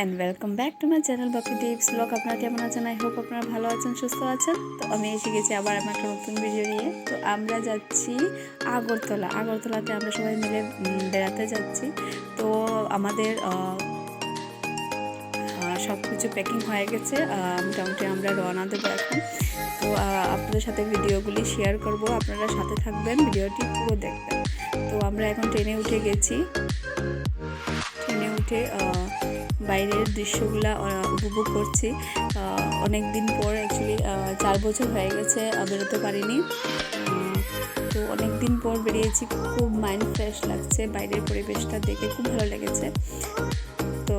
And welcome back to my channel বাকি tips blog আপনারা কেমন আছেন? আই হোপ আপনারা ভালো আছেন, সুস্থ আছেন। তো আমি এসে গেছি আবার আমার একটা নতুন ভিডিও নিয়ে। তো আমরা যাচ্ছি আগরতলা। আগরতলাতে আমরা সবাই মিলে বেড়াতে যাচ্ছি। তো আমাদের সব কিছু প্যাকিং হয়ে গেছে। মোটামুটি আমরা রওনা দেবো এখন। তো আপনাদের সাথে ভিডিওগুলি শেয়ার করব। আপনারা সাথে থাকবেন ভিডিওটি পুরো দেখবেন। তো আমরা এখন ট্রেনে উঠে গেছি। ট্রেনে উঠে বাইরের দৃশ্যগুলো উপভোগ করছি। অনেক দিন পর অ্যাকচুয়ালি চার বছর হয়ে গেছে বেরোতে পারিনি। তো অনেক দিন পর বেরিয়েছি, খুব মাইন্ড ফ্রেশ লাগছে, বাইরের পরিবেশটা দেখে খুব ভালো লেগেছে। তো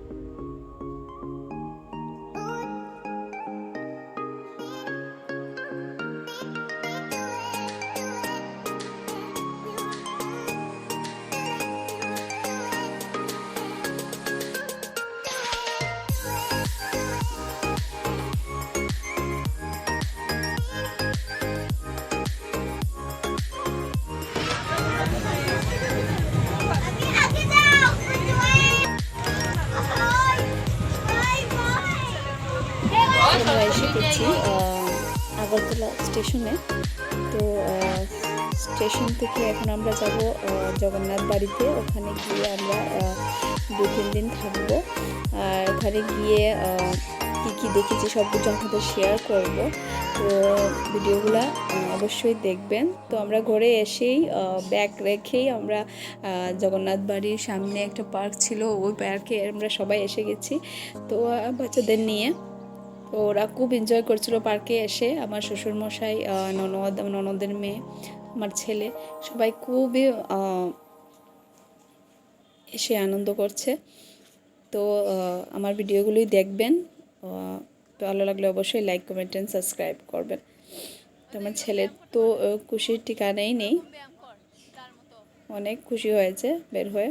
এসে গেছি আগরতলা স্টেশনে। তো স্টেশন থেকে এখন আমরা যাব জগন্নাথ বাড়িতে। ওখানে গিয়ে আমরা দু তিন দিন থাকব। আর ওখানে গিয়ে কী কী দেখেছি সব কিছু আপনাদের শেয়ার করব। তো ভিডিওগুলো অবশ্যই দেখবেন। তো আমরা ঘরে এসেই ব্যাগ রেখেই আমরা জগন্নাথ বাড়ির সামনে একটা পার্ক ছিল। ওই পার্কে আমরা সবাই এসে গেছি। তো বাচ্চাদের নিয়ে। ওরা খুব এনজয় করছিল পার্কে এসে, আমার শ্বশুরমশাই ননদ, ননদের মেয়ে, আমার ছেলে, সবাই খুবই এসে আনন্দ করছে। তো আমার ভিডিওগুলোই দেখবেন। ভালো লাগলে অবশ্যই লাইক কমেন্ট অ্যান্ড সাবস্ক্রাইব করবেন। তো আমার ছেলের তো খুশির ঠিকানাই নেই। অনেক খুশি হয়েছে বের হয়ে।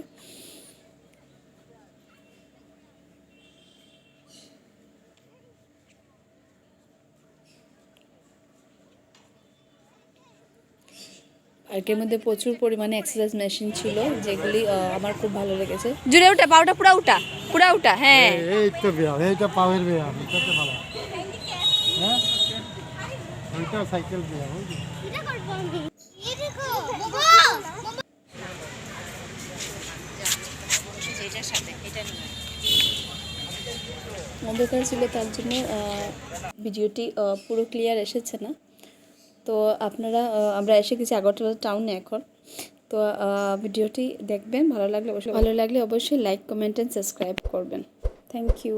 পার্কের মধ্যে প্রচুর পরিমাণে এক্সারসাইজ মেশিন ছিল যেগুলি আমার খুব ভালো লেগেছে। জুড়ে উঠা পাউটা পুরা উঠা পুরা উঠা হ্যাঁ। এই তো ব্যায়াম এইটা পাওয়ার ব্যায়াম এটা তো ভালো। হ্যাঁ? ওইটা সাইকেল ব্যায়াম ওই যে। অন্ধকার ছিল তার জন্য ভিডিওটি আহ, পুরো ক্লিয়ার এসেছে না। তো আপনারা আমরা এসে গেছি আগরতলা টাউনে এখন। তো ভিডিওটি দেখবেন, ভালো লাগলে অবশ্যই ভালো লাগলে অবশ্যই লাইক কমেন্ট অ্যান্ড সাবস্ক্রাইব করবেন। Thank you